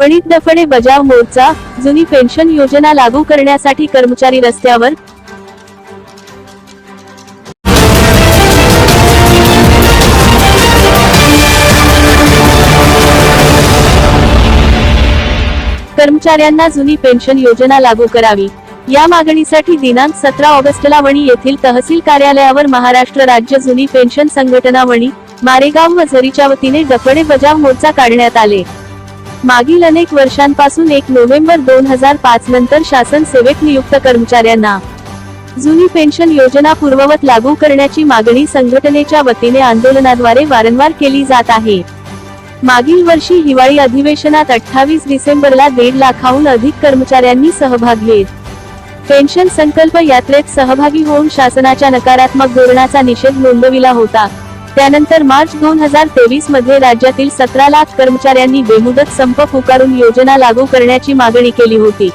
वणीत डफडे बजाव मोर्चा जुनी पेन्शन योजना लागू करण्यासाठी कर्मचारी रस्त्यावर कर्मचाऱ्यांना जुनी पेन्शन योजना लागू करावी. या मागणीसाठी दिनांक सतरा ऑगस्टला वणी येथील तहसील कार्यालयावर महाराष्ट्र राज्य जुनी पेन्शन संघटना वणी मारेगाव व झरीच्या वतीने डफडे बजाव मोर्चा काढण्यात आले. मागील अनेक वर्षांपासून एक नोव्हेंबर दोन हजार पाच नंतर शासन सेवेत नियुक्त कर्मचाऱ्यांना जुनी पेन्शन योजना पूर्ववत लागू करण्याची मागणी संघटनेच्या वतीने आंदोलनाद्वारे वारंवार केली जात आहे. मागील वर्षी हिवाळी अधिवेशनात अठ्ठावीस डिसेंबरला दीड लाखाहून अधिक कर्मचाऱ्यांनी सहभाग घेत पेन्शन संकल्प यात्रेत सहभागी होऊन शासनाच्या नकारात्मक धोरणाचा निषेध नोंदविला होता. त्यानंतर मार्च दोन हजार तेवीसमध्ये राज्यातील सतरा लाख कर्मचाऱ्यांनी बेमुदत संप पुकारून योजना लागू करण्याची मागणी केली होती.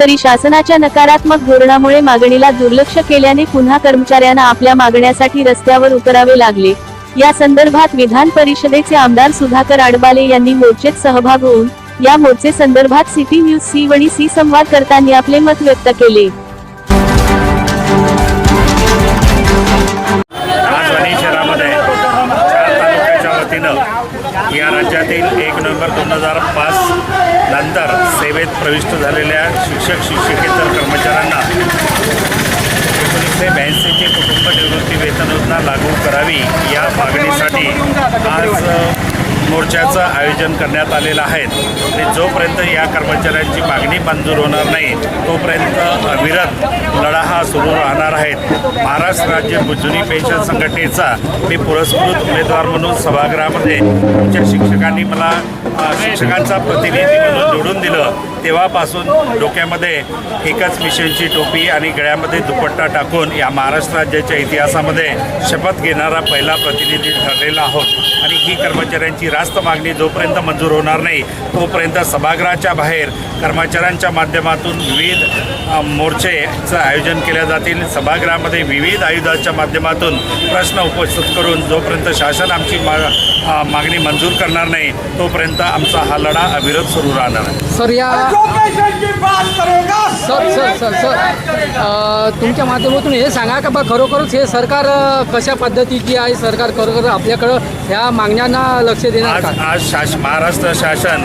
तरी शासनाच्या नकारात्मक धोरणामुळे मागणीला दुर्लक्ष केल्याने पुन्हा कर्मचाऱ्यांना आपल्या मागण्यासाठी रस्त्यावर उतरावे लागले. या संदर्भात विधान परिषदेचे आमदार सुधाकर आडबाले यांनी मोर्चेत सहभाग होऊन या मोर्चे संदर्भात city news C Wani C संवाद करताना आपले मत व्यक्त केले. या राज्यातील एक नोव्हेंबर दोन हजार पाच नंतर सेवेत प्रविष्ट झालेल्या शिक्षक शिक्षकेतर कर्मचाऱ्यांना एकोणीसशे ब्याऐंशीची कुटुंब निवृत्ती वेतन योजना लागू करावी या मागणीसाठी आज मोर्चाचं आयोजन करण्यात आलेलं आहे. आणि जोपर्यंत या कर्मचाऱ्यांची मागणी मंजूर होणार नाही तोपर्यंत अविरत लढा हा सुरू राहणार आहे महाराष्ट्र राज्य जुनी पेन्शन संघटनेचा मी पुरस्कृत उमेदवार म्हणून सभागृहामध्ये आमच्या शिक्षकांनी मला शिक्षकांचा प्रतिनिधी म्हणून निवडून दिलं तेव्हापासून डोक्यामध्ये एकच मिशनची टोपी आणि गळ्यामध्ये दुपट्टा टाकून या महाराष्ट्र राज्याच्या इतिहासामध्ये शपथ घेणारा पहिला प्रतिनिधी ठरलेला आहोत. आणि ही कर्मचाऱ्यांची रास्त मागणी जोपर्यंत मंजूर होणार नाही तोपर्यंत सभागृहाच्या बाहेर कर्मचाऱ्यांच्या माध्यमातून विविध मोर्चेचं आयोजन केल्या जातील. सभागृहामध्ये विविध आयुधाच्या माध्यमातून प्रश्न उपस्थित करून जोपर्यंत शासन आमची मा मागणी मंजूर करणार नाही तोपर्यंत आमचा हा लढा अविरत सुरू राहणार आहे. सर या जो पेशेंट की बात करेगा? सर सर सर सर अ, तुमच्या माध्यमातून हे सांगा का बा खरोखरच हे सरकार कशा पद्धतीची आहे? सरकार खरोखर आपल्याकडं ह्या मागण्यांना लक्ष देणार आज का? आज शास महाराष्ट्र शासन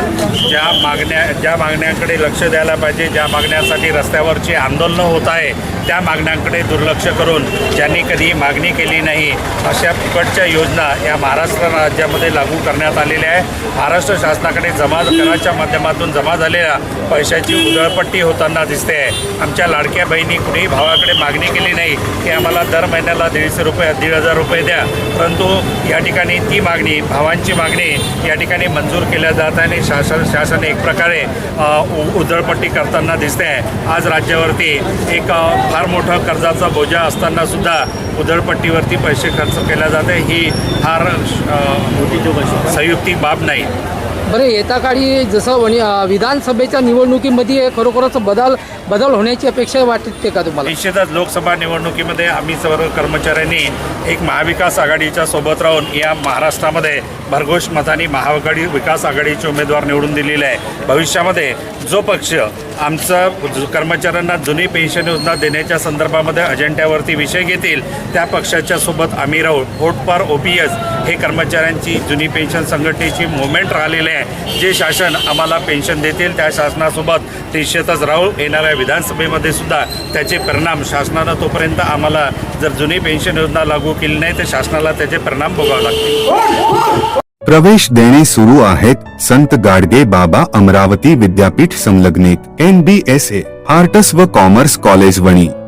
ज्या मागण्या ज्या मागण्याकडे लक्ष द्यायला पाहिजे ज्या मागण्यासाठी रस्त्यावरची आंदोलनं होत आहे त्या मागण्यांकडे दुर्लक्ष करून ज्यांनी कधी मागणी केली नाही अशा फुकटच्या योजना या महाराष्ट्र राज्यामध्ये लागू करण्यात आलेल्या आहे. महाराष्ट्र शासनाकडे जमा कराच्या माध्यमातून जमा झालेल्या पैशाची उधळपट्टी होताना दिसते. आहे आमच्या लाडक्या बहिणी कुणीही भावाकडे मागणी केली नाही की आम्हाला दर महिन्याला दीडशे रुपये दीड हजार रुपये द्या. परंतु या ठिकाणी ती मागणी भावांची मागणी या ठिकाणी मंजूर केल्या जात आहे आणि शासन शासन एक प्रकारे उ- उधळपट्टी करताना दिसते. आहे आज राज्यावरती एक फार मोठं कर्जाचा बोजा असताना सुद्धा उधळपट्टीवरती पैसे खर्च केल्या जाते. ही फार संयुक्तिक बाब नाही. बरं येत्या काळी जसं वणी विधानसभेच्या निवडणुकीमध्ये खरोखरच बदल बदल होण्याची अपेक्षा वाटते का तुम्हाला? निश्चितच लोकसभा निवडणुकीमध्ये आम्ही सर्व कर्मचाऱ्यांनी एक महाविकास आघाडीच्या सोबत राहून या महाराष्ट्रामध्ये भरघोष मताने महाआघाडी विकास आघाडीचे उमेदवार निवडून दिलेले आहे. भविष्यामध्ये जो पक्ष आमचा कर्मचाऱ्यांना जुनी पेन्शन योजना देण्याच्या संदर्भामध्ये अजेंड्यावरती विषय घेतील त्या पक्षाच्या सोबत आम्ही राहू. Vote for O P S हे कर्मचाऱ्यांची जुनी पेन्शन संघटनेची मुवमेंट राहिलेली आहे. आहे जे शासन आम्हाला पेन्शन देतील त्या शासनासोबत निश्चितच राहू येणाऱ्या विधानसभेमध्ये सुद्धा त्याचे परिणाम शासनानं तोपर्यंत आम्हाला जर जुनी पेन्शन योजना लागू केली नाही तर शासनाला त्याचे परिणाम भोगावे लागतील. प्रवेश देणे सुरू आहेत संत गाडगे बाबा अमरावती विद्यापीठ संलग्नित N B S A arts व कॉमर्स कॉलेज वणी.